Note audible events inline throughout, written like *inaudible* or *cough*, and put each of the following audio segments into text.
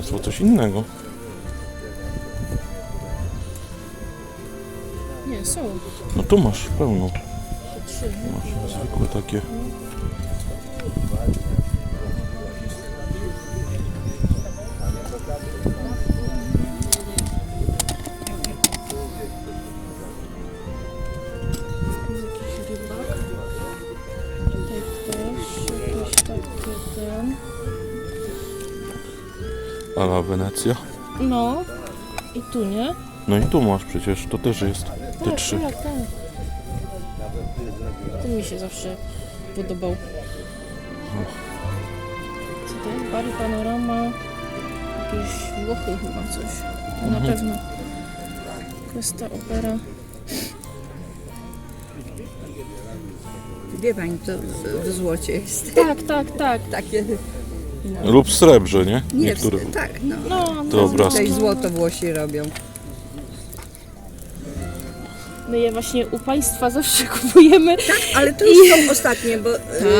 Państwo coś innego. Nie, są. No tu masz trzy. Masz zwykłe takie. Wenecja. No. I tu, nie? No i tu masz przecież, to też jest. Te Tak, trzy. tak, tak. Ten mi się zawsze podobał. Co to jest? Bari Panorama. Jakieś Włochy chyba coś. To Na Mhm. pewno. Questa Opera. Wie pani, to w, w złocie jest. Tak, tak, tak. Takie, Lub w srebrze, nie? nie, Niektóre. w, tak, no. No, no. Dobra. Tutaj złoto Włosi robią. My je właśnie u Państwa zawsze *laughs* kupujemy. Ale to już są ostatnie, bo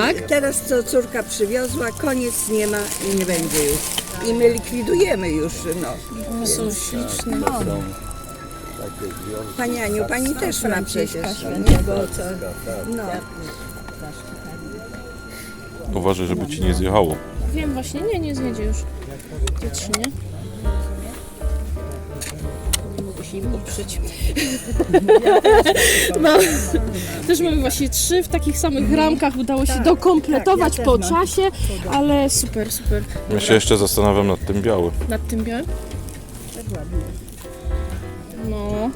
Tak? y, teraz co córka przywiozła, koniec nie ma i nie będzie już. I my likwidujemy już, no. One są śliczne. Pani Aniu, pani też ma przecież, nie? Bo co, no. Uważaj, żeby ci nie zjechało. Wiem właśnie, nie, nie zjedzie już. Te trzy, nie? Nie mogę się im oprzeć. *laughs* Mam, też mamy właśnie trzy w takich samych ramkach. Udało się dokompletować tak, ja po czasie, ale super, super. Ja się jeszcze zastanawiam nad tym białym. Nad tym białym? No,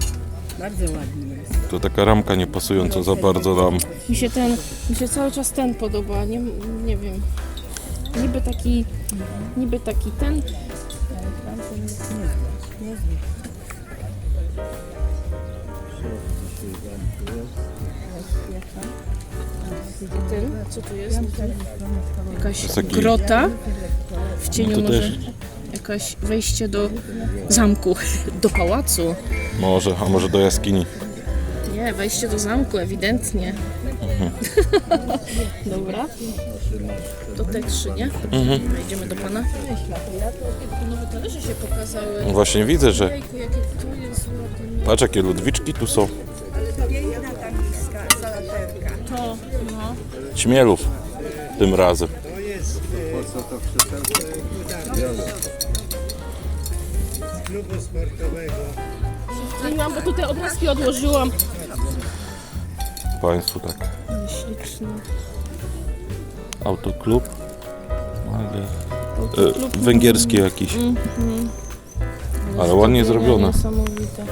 Bardzo ładnie jest. To taka ramka nie pasująca za bardzo nam. mi się ten, mi się cały czas ten podoba, nie, nie wiem. Niby taki, niby taki ten, ten, co tu jest? Jakaś taki- grota w cieniu No to może. też. Jakaś wejście do zamku, *laughs* do pałacu. Może, a może do jaskini. Nie, wejście do zamku, ewidentnie. *laughs* Dobra. To te trzy, nie? Wejdziemy do pana. Nowe talerze się pokazały. No Właśnie widzę, że Jejku, jakie tu jest ładne. patrz jakie ludwiczki tu są. Piękna ta miska, salaterka. To, no. Ćmielów tym razem. klubu sportowego. Zmieniłam, bo tutaj obrazki odłożyłam. Państwu tak. Ale śliczne. Autoklub. Ale... Autoklub. E, węgierski jakiś. Mhm. Ale ładnie zrobione. Niesamowite.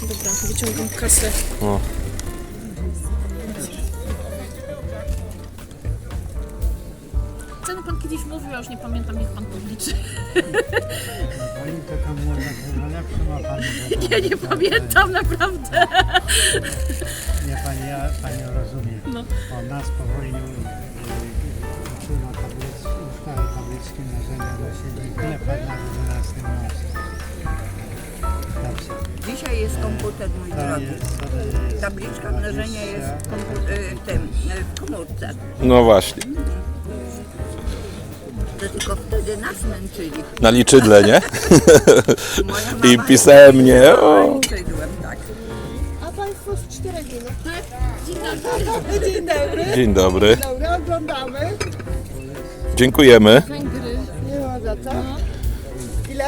Dobra, wyciągam kasę. O. Ceny pan kiedyś mówił, ja już nie pamiętam, niech pan podliczy. Pani taka młoda, to ma pani. *laughs* Ja nie pamiętam naprawdę. Nie pani, ja panią rozumiem. No. O nas po wojnie y, uczyła tablic, ustały tabliczki mnożenia do siebie. Chleb na 12 marca. Dobrze. Dzisiaj jest komputer, mój drogi. jest Tabliczka mnożenia jest w, kompu- y, tym, y, w komórce. No właśnie. To tylko wtedy nas męczyli. Na liczydle, nie? Moja mama I pisemnie. O. liczydłem, tak. A państwo z czterech minut, tak? Dzień dobry. Dzień dobry. Dobra, oglądamy. Dziękujemy. Nie ma za co. Ile?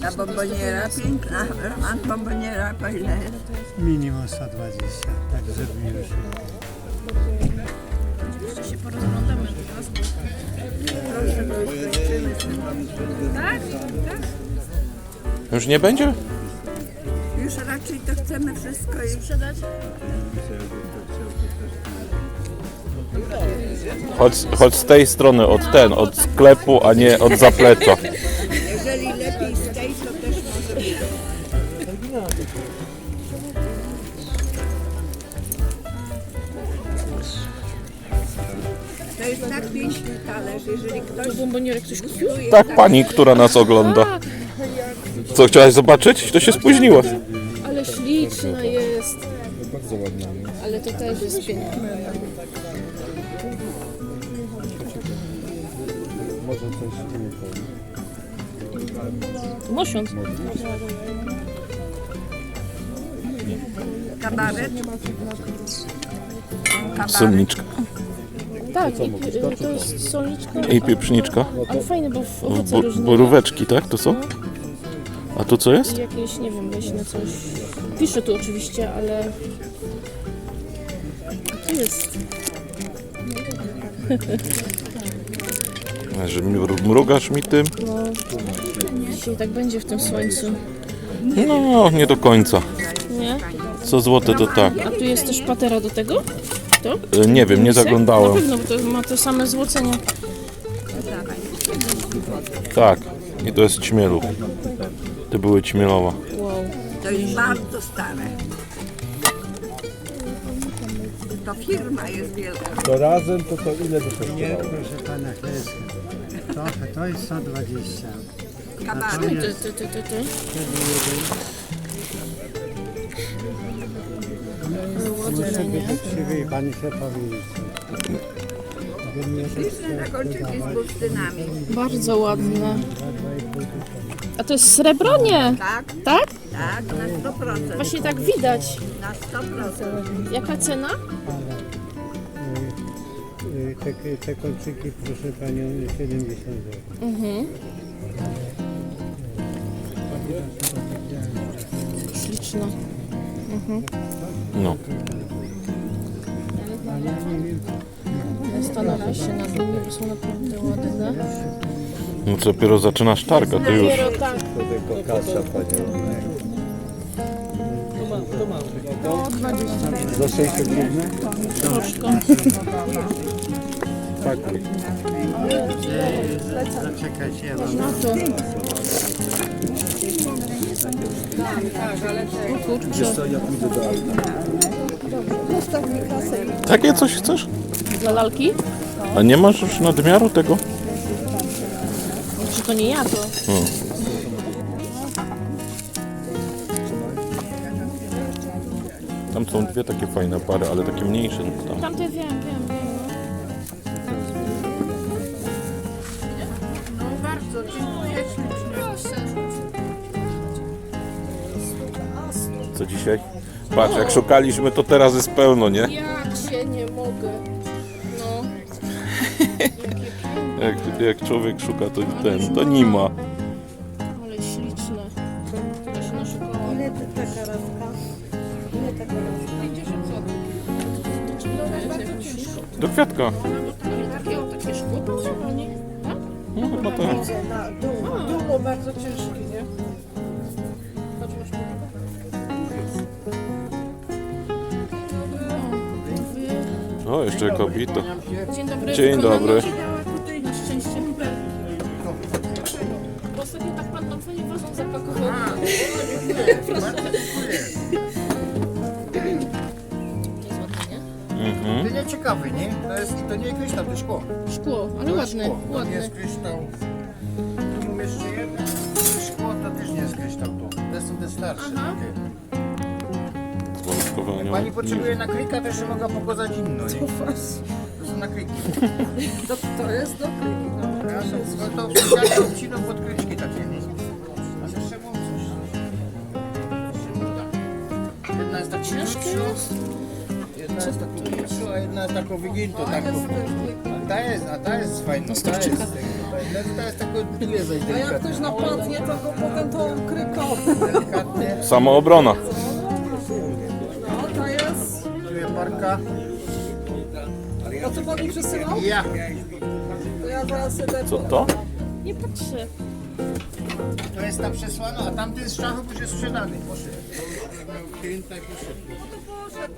Ta bomboniera piękna. Roman bomboniera po ile minimum 120, tak żeby już Jeszcze się porozglądamy teraz. Proszę. Tak? Tak? Już nie będzie? Już raczej to chcemy wszystko i Sprzedać? Chodź, chodź z tej strony, od ten, od sklepu, a nie od zaplecza. jeżeli lepiej z tej, to też może być. To jest tak piękny talerz, jeżeli ktoś Bombonierek ktoś kupił? Tak, pani, która nas ogląda. Co, chciałaś zobaczyć? To się spóźniłaś. Ale śliczna jest. Bardzo ładna. Ale to też jest piękne. Może coś innego. Mosiąc. Kabaret. Solniczka Tak, i, to jest solniczka. i pieprzniczka. Ale fajne, bo w owoce różne. boróweczki, tak? To co? A to co jest? Jakieś, nie wiem, leśne coś. Piszę tu oczywiście, ale... A tu jest... Że mru- mrugasz mi tym? No... Dzisiaj tak będzie w tym słońcu. No, nie do końca. Nie? Co złote to tak. A tu jest też patera do tego? To? E, Nie wiem, nie? Na zaglądałem. pewno, bo to ma te same złocenia. Tak. I to jest ćmieluch. Te były ćmielowa. Wow. To jest bardzo stare. To firma jest wielka. To razem to to ile by Nie, kosztowało? proszę pana, to jest trochę, to jest 120. Kabaret. Ty, ty, ty, ty, ty. Muszę być uczciwy i pani się powiedzieć. Gdybym nie Liczne zakończyki z bursztynami. Bardzo ładne. A to jest srebro? Nie. Tak, Tak? tak, na 100%. Właśnie tak widać. Na 100%. Jaka cena? Y, Te, te kolczyki, proszę panią, 70 zł. Mhm. Śliczne. No. Zastanawiam się nad nimi, bo są naprawdę ładne. No co dopiero zaczynasz targa, to już. Dopiero tak. Tylko kasa panią. Za 600 grudnia? Troszkę. Pakuj. Zaczekajcie, ja mam kurczę. Co ja pójdę do auta. Takie coś chcesz? Dla lalki? A nie masz już nadmiaru tego? To nie ja to? Tam są dwie takie fajne pary, ale takie mniejsze. Tam. Tamte wiem, wiem, wiem. No bardzo dziękuję ślicznie. Co dzisiaj? Patrz, jak szukaliśmy, to teraz jest pełno, nie? Ja cię nie mogę. Jak, jak człowiek szuka, to ten, to nie ma. Ale śliczne. To się naszukała. Ile to taka razka? Ile taka razka? 50 zł. Bardzo ciężko. Do kwiatka. Takie, takie szkło potrzebowanie. Tak? No chyba tak. Na dół, dół bardzo ciężki, nie? Chodź, masz tu. O, jeszcze kobieta. Dzień dobry. Dzień dobry. Jest ładne, nie? Mhm. To nie ciekawy, nie? To, jest, to nie kryształ, to szkło. Szkło, ale To jest ładne, szkło, To nie ładne. jest kryształ. Tu mam jeszcze jedno. To jest szkło to też nie jest kryształ. To, to są te starsze. Aha. takie. Pani potrzebuje nakryjka, też się mogę pokazać inną. Nie? To są nakryjki. To, to jest do kryki, no. Ja to specjalnie pod jest? Jedna jest taką krótszą, a jedna jest taką wygiętą. Taką. A ta jest, a ta jest fajna. Ta jest, stawczyka. ta jest taką, tu jest zaś A jak delikatna. ktoś napadnie, to go potem tą kryką. Delikatnie. Samoobrona. No, to jest. Tu jest parka. O co pan mi przesyłał? Ja. To ja zaraz sobie Co to? Nie patrzę. To jest ta przesłana, a tamty jest szachu, bo jest sprzedany. Klienta i poszedł.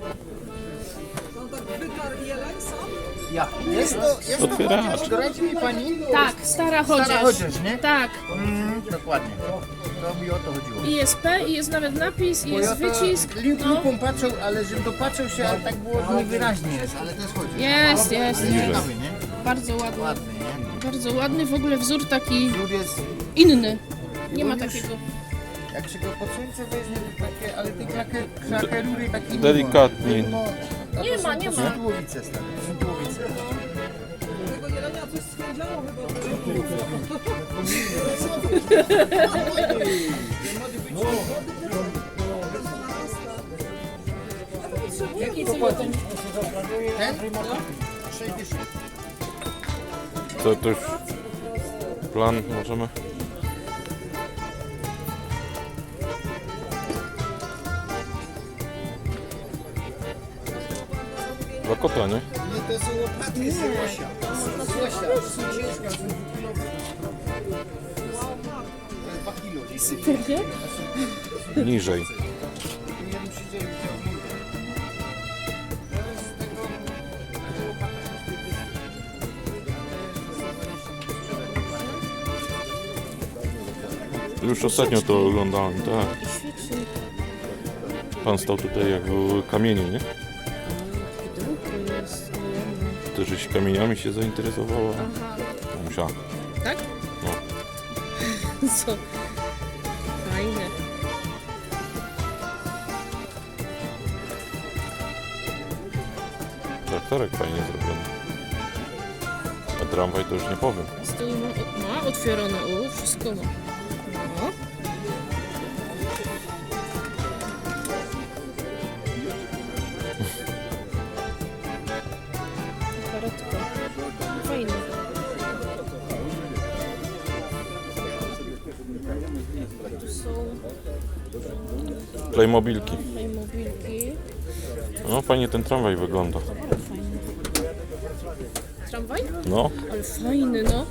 No wytarł jeleń sam? Ja. Jest to, jest to Otwieracz. chociaż, doradzi mi pani? Tak, stara chociaż. Stara chociaż, nie? Tak. Mm, dokładnie. To mi o to chodziło. I jest P, i jest nawet napis, i Bo jest ja to wycisk. link No. lupą patrzył, ale żebym dopatrzył się, ale tak było niewyraźnie jest, ale to jest chodzi. Jest, jest. Ciekawy, nie? Bardzo ładny. Ładny, nie? Bardzo ładny, w ogóle wzór taki Wzór jest, inny. Nie ma takiego. jak się go pod słońce weźmie, to takie, ale te kraker, krakerury takie Delikatnie. mimo- a to Nie są- ma, nie to ma. są tułowice stare, to są tułowice. Tego jelenia Jaki cenowy? Ten? 60. To, to już plan możemy. Dla kota, nie? Nie, to są łopaty z łosia. Z łosia. To są ciężkie, dwa? Niżej. Już ostatnio to oglądałem, tak. Pan stał tutaj jak były kamienie, nie? Kamieniami się zainteresowała. Aha. Musiała. Tak? No. *laughs* Co? Fajne. Traktorek fajnie zrobiony. A tramwaj to już nie powiem. Z tyłu ma, ma otwierane, o, wszystko ma. Są Playmobilki. mobilki. No fajnie ten tramwaj wygląda. Tramwaj? No, Ale fajny, no.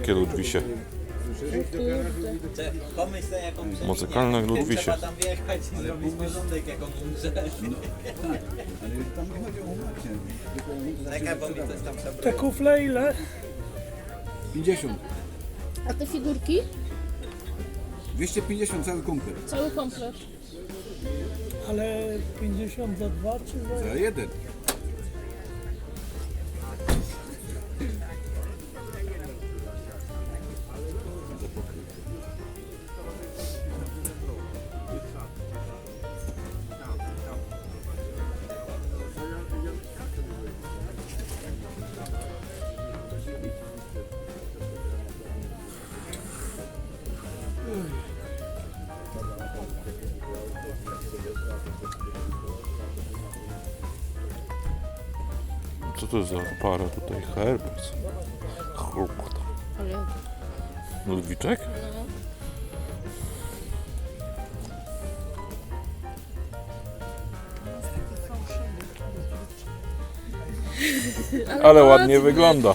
Jakie Ludwisie. Pomyśl sobie jaką Muzykalne Ludwisie. Trzeba tam wjechać i zrobić porządek jak on umrze. Czekaj, bo mi coś tam przebrał. Te kufle ile? 50. A te figurki? 250 cały kumpel. Cały komplet. Ale 50 za dwa czy za... Za jeden. Herbert. Herbert. Ludwiczek? no. Ale ładnie wygląda.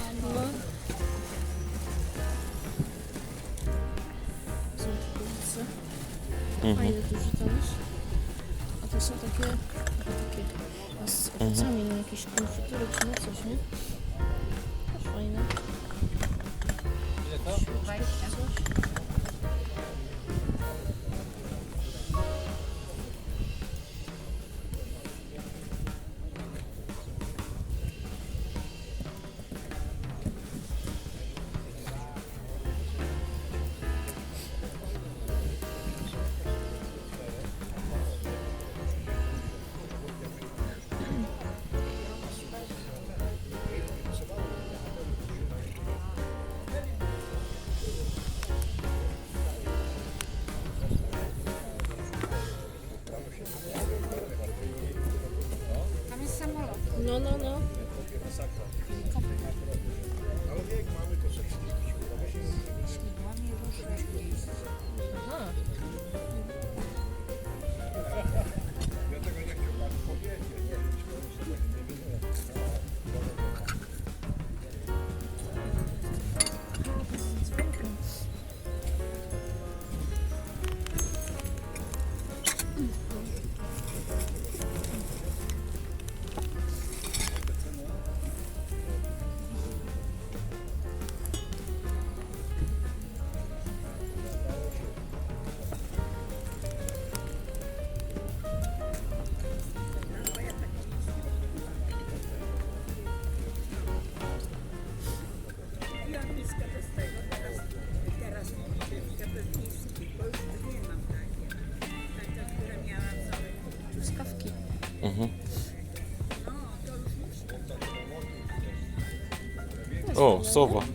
O, sowa.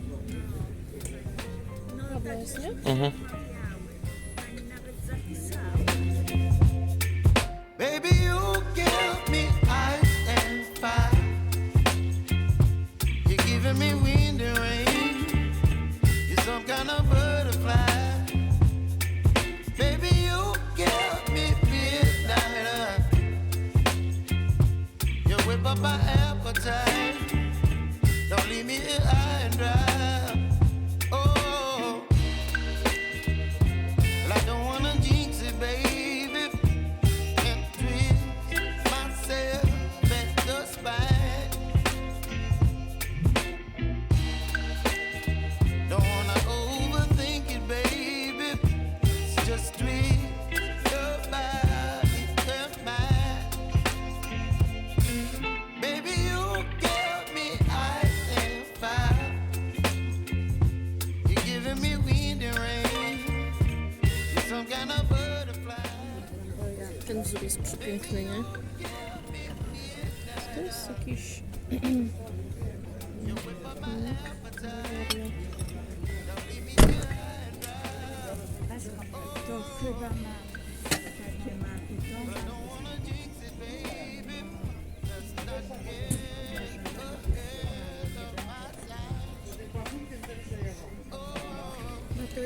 To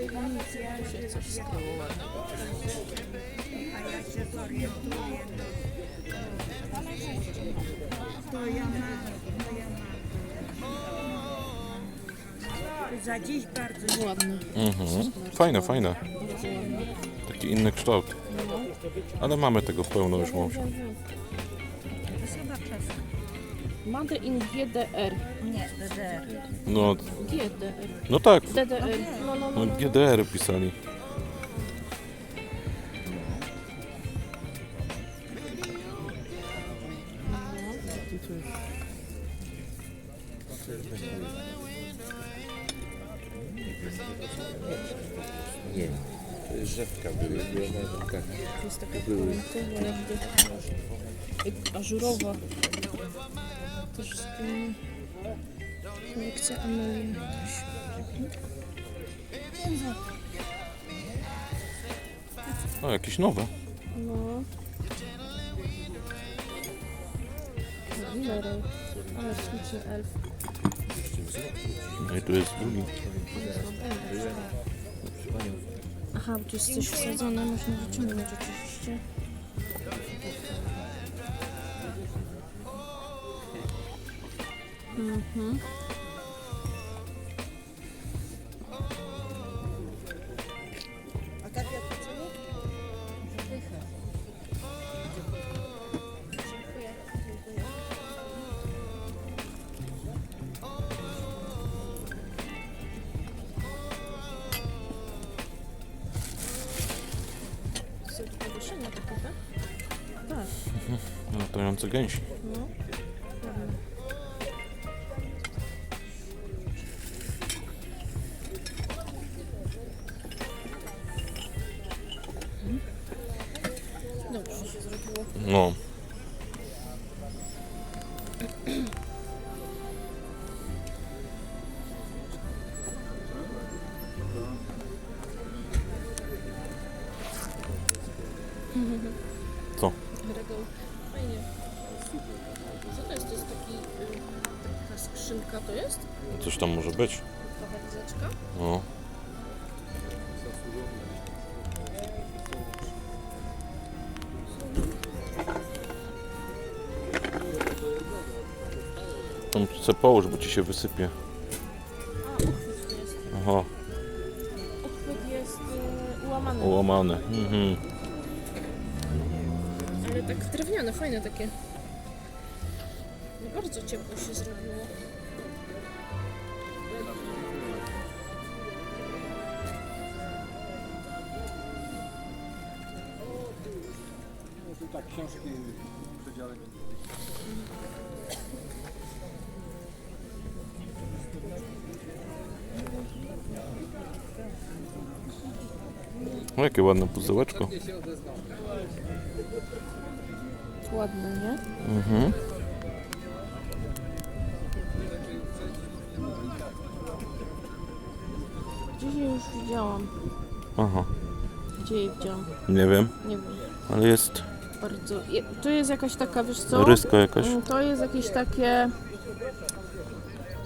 ja mam, to ja mam. Za dziś bardzo Ładny. Mhm. Fajne, fajne. Taki inny kształt. Ale mamy tego pełno już mam. Made in GDR. Nie, DDR. No, GDR. no tak, DDR. No, no, no. no GDR pisali. To jest taka kolektywa jakby jak ażurowa. Też z tym Amelie. jakaś. No, jakieś nowe. No. Leroy. Ale śliczny elf. No i tu jest drugi. Aha, bo tu jest coś wsadzone, można wyciągnąć oczywiście. Mhm. Są tu powieszenia takie, tak? Tak. Latające gęsi. No. Połóż, bo ci się wysypie. A, uchwyt tu jest. Aha, Uchwyt jest y, ułamany. ułamane. Mhm. Ale tak drewniane, fajne takie. No bardzo ciepło się zrobiło. Tu tak, książki w przedziale. O, jakie ładne pudełeczko. Ładne, nie? Mhm. Gdzieś je już widziałam. Aha, Gdzie je widziałam? nie wiem, Nie wiem. ale jest Bardzo. Je, to jest jakaś taka, wiesz co? ryska jakaś. Mm, To jest jakieś takie.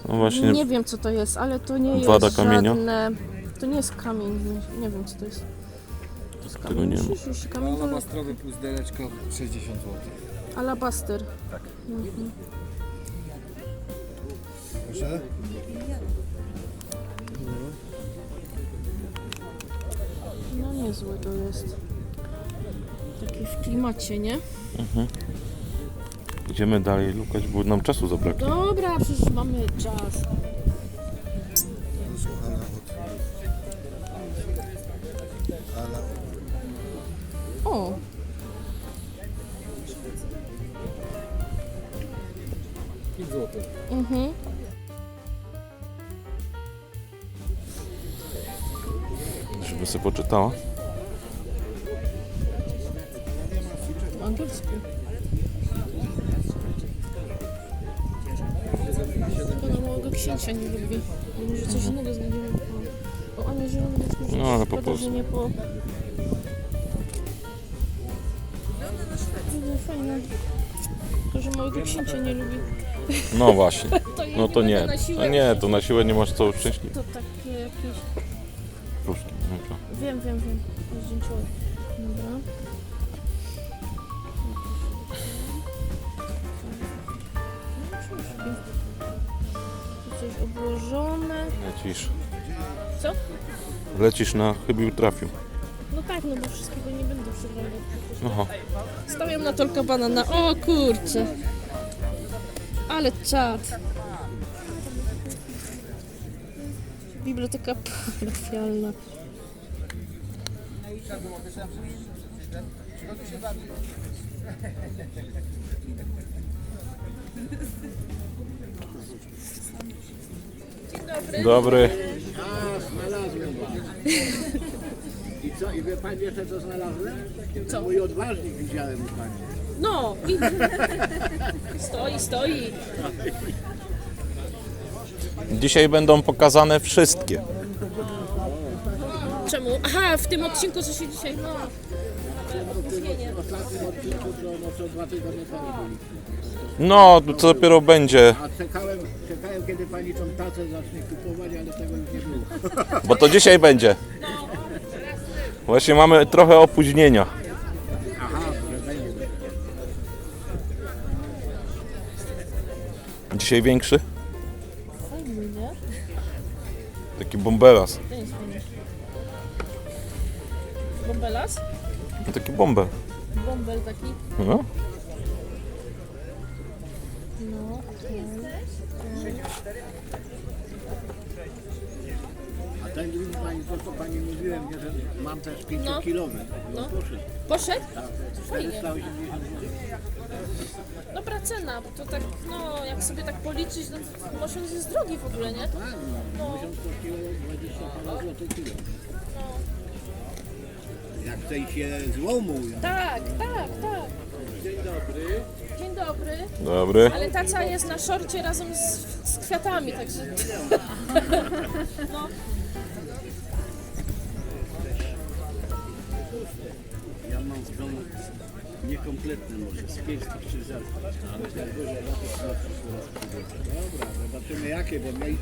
No właśnie, Nie wiem co to jest, ale to nie Wada jest kamienia? żadne. To nie jest kamień, nie, nie wiem co to jest. To jest Tego nie ma. Już, już, kamień to Alabastrowy plus dereczko 60 zł. alabaster. Tak. Mhm. Proszę? No niezłe to jest. Takie w klimacie, nie? idziemy dalej lukać, bo nam czasu zabraknie. Dobra, przecież mamy czas. O! Mhm. Żeby sobie poczytała. Pana małego księcia nie lubi. Może coś innego znajdziemy po... O, a nie zielonym deszczu. No, ale po polsku. po... No, fajne. To, że małego księcia nie lubi. No właśnie, *laughs* To no to nie. na siłę. To nie, to na siłę nie masz co szczęśliwie. To takie jakieś... Różki, dobra. Wiem, wiem, wiem. Zdjęciowe. Dobra. Tu coś obłożone. Lecisz. Co? Lecisz na chybił trafił. No tak, no bo wszystkiego nie będę. Aha. Stawiam na tolka banana. O kurczę. Ale czad. Biblioteka parafialna. Dobry. Znalazłem was. I co, i wie pani jeszcze co znalazłem? Co? Mój odważnik widziałem u pani. No, i... *laughs* stoi, stoi. Dzisiaj będą pokazane wszystkie. Czemu? Aha, w tym odcinku, co się dzisiaj... No. Opóźnienie. W ostatnim odcinku to no, co dwa tygodnie temu byli. No, co dopiero będzie, A czekałem, czekałem kiedy pani tą tacę zacznie kupować, ale tego już nie było. bo to dzisiaj będzie. Właśnie mamy trochę opóźnienia. Dzisiaj większy, taki bombelas. Bombelas? No, taki bombel. Bombel taki. No. No, A ten drugi pani, to co pani mówiłem, nie, że mam też 5-kilowy. No. No. Poszedł. Poszedł? Tak. Fajnie. 480 zł. Dobra cena, bo to tak, no, jak sobie tak policzyć, no mosiąc jest drogi w ogóle, nie? Tak, no. Miesiąc kosztuje 20 parę złotych kilo. Jak tej się złomu. Tak, tak, tak. Dzień dobry. Dzień dobry. Dobry. Ale taca jest na szorcie razem z, z kwiatami, także... *laughs* No. Niekompletne może, z pięć tych krzyżaków. Ale tak przywiozę. Dobra, zobaczymy jakie, bo my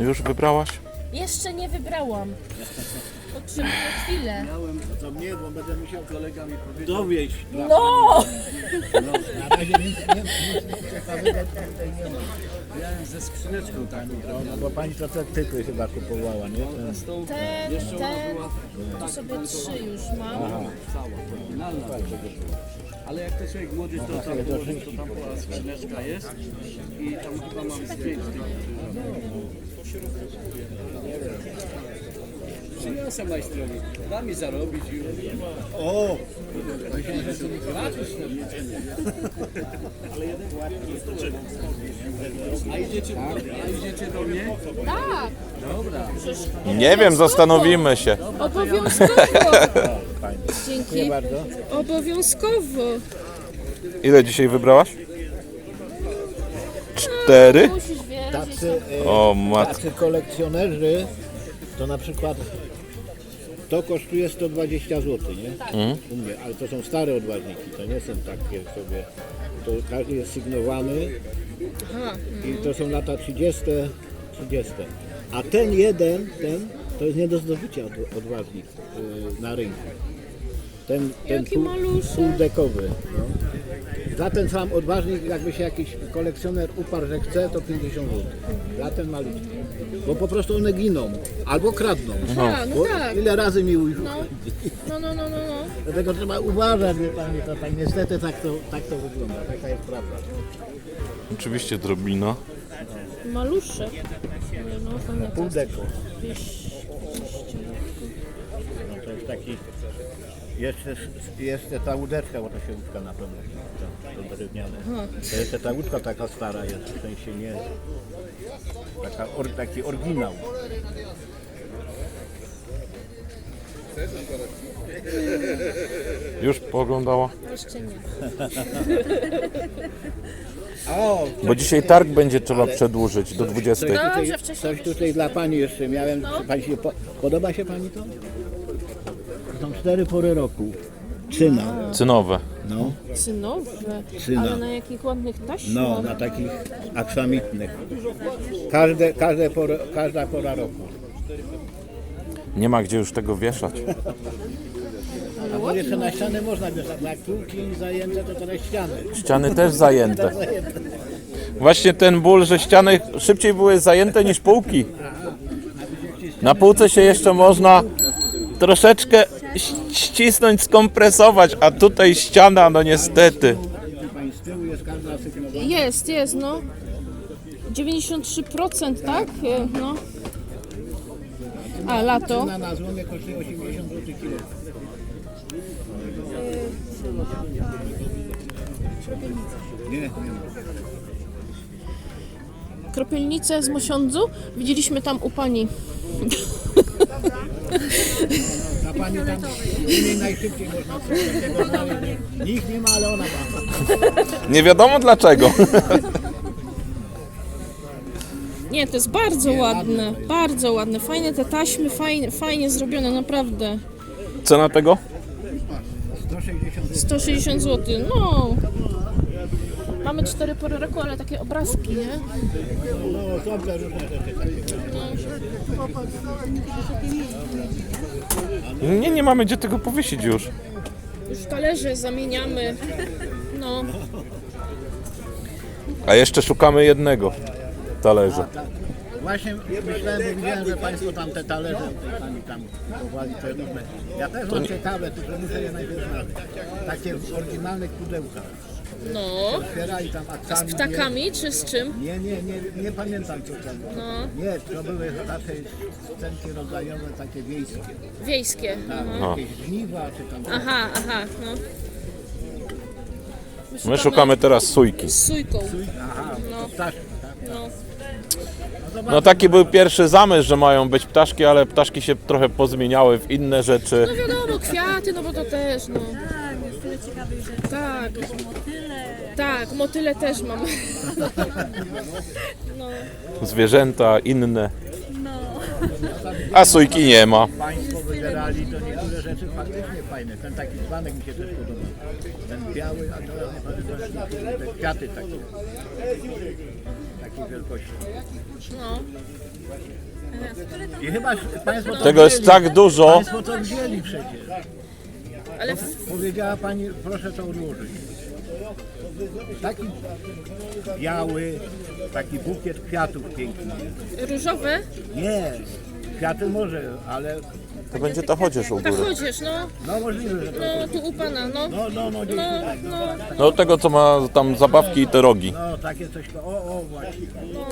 Już wybrałaś? Jeszcze nie wybrałam. Potrzebuję chwilę. Miałem to mnie, bo będę musiał kolega mi powiedział, dowieść. No! Na razie nic, nic, nic ciekawego tutaj nie ma. Miałem ze skrzyneczką taką, No bo pani to te typy chyba kupowała, nie? Ten, z tą Ten, jeszcze ona ten, była tu sobie trzy już mam. cała, oryginalna. Ale jak to człowiek młody, to tam to tam była skrzyneczka jest i tam chyba mam z pięć tych Przyniosę majstrowi, da mi zarobić i o! A idziecie, a idziecie do mnie? Tak, Nie wiem, zastanowimy się. obowiązkowo. Dzięki. bardzo. Obowiązkowo. Ile dzisiaj wybrałaś? Cztery? Musisz wiedzieć. Tacy, e, O matko. tacy kolekcjonerzy to na przykład to kosztuje 120 zł, nie? U mnie, ale to są stare odważniki, to nie są takie sobie. To każdy jest sygnowany Aha. i to są lata 30, 30. A ten jeden, ten, to jest nie do zdobycia od, odważnik y, na rynku. Ten, ten Jaki pół, maluszek. półdekowy. No. Za ten sam odważnik, jakby się jakiś kolekcjoner uparł, że chce, to 50 zł. Za ten malutki. Bo po prostu one giną. Albo kradną. A, no Bo tak. ile razy mi ujrzą. No. No, no, no, no, no. Dlatego trzeba uważać, wie pani, to tak niestety tak to, tak to wygląda. Taka jest prawda. Oczywiście drobina. Maluszek. No, to Pół jest. deko. No to jest taki... Jeszcze, jeszcze ta łódeczka, bo to się łódka na pewno, to drewniane. To jeszcze ta łódka taka stara jest, w sensie nie... Taka, or, taki oryginał. Już pooglądała? Jeszcze nie. *laughs* O, Bo dzisiaj targ będzie trzeba przedłużyć do 20. Dobrze, wcześniej. Coś tutaj dla pani jeszcze miałem. No. Czy Pani się po, podoba się pani to? To Są cztery pory roku. Czyna. Cynowe. No, Synowe. Syna. Ale na jakich ładnych taśmach. no, na takich aksamitnych. Każde, każde pory, każda pora roku. Nie ma gdzie już tego wieszać. Ale A bo ładne. jeszcze na ściany można wieszać. Jak półki zajęte, to teraz ściany. Ściany też zajęte. Właśnie ten ból, że ściany szybciej były zajęte niż półki. Na półce się jeszcze można troszeczkę ścisnąć, skompresować, a tutaj ściana, no niestety. Jest. Jest, no. 93%, tak? E, No. A, lato. Czyna na złomie kosztuje 80 zł kilo. Nie, nie ma. Kropielnice z Mosiądzu. Widzieliśmy tam u pani. Na pani tam najszybciej można. Nikt nie ma, ale ona ma. Nie wiadomo dlaczego. Nie, to jest bardzo ładne. Bardzo ładne. Fajne te taśmy, fajnie, fajnie zrobione, naprawdę. Cena tego? 160 zł. 160 zł. No. Mamy cztery pory roku, ale takie obrazki, nie? No, są te różne rzeczy takie. Nie, nie mamy gdzie tego powiesić już. Już talerze zamieniamy. No. A jeszcze szukamy jednego talerza. Właśnie myślałem, bo widziałem, że Państwo tam te talerze tam. Ja też mam ciekawe, tylko muszę je najpierw znaleźć. Takie w oryginalnych pudełkach. No. I tam Z ptakami czy z czym? Nie, nie, nie, nie pamiętam co tam. No. Nie, to były raczej scenki rodzajowe takie wiejskie. Wiejskie. Tam Aha. jakieś żniwa czy tam. Aha, aha. No. My szukamy teraz sójki. Z sójką. Aha, to ptaszki, tak? No. No taki był pierwszy zamysł, że mają być ptaszki, ale ptaszki się trochę pozmieniały w inne rzeczy. no wiadomo, kwiaty, no bo to też, no. Tak. Tak, motyle też mamy. No. Zwierzęta inne. A sójki nie ma. Państwo wybierali, to niektóre rzeczy faktycznie fajne. Ten taki dzbanek mi się też podoba. Ten biały, a teraz nie pamiętam, te kwiaty takie. Takiej wielkości. No. I chyba Państwo to Tego jest tak dużo. Państwo to wzięli przecież. Ale Powiedziała Pani, proszę to odłożyć. Taki biały, taki bukiet kwiatów piękny. różowe? Nie, kwiaty może, ale To będzie ta chociaż u Ta góry. chodzisz, no. no możliwe, że to... No, tu u pana, no. No, no, no, gdzieś No, tutaj. no. No tego co ma tam zabawki i te rogi. No, takie coś, o, o, właśnie. no.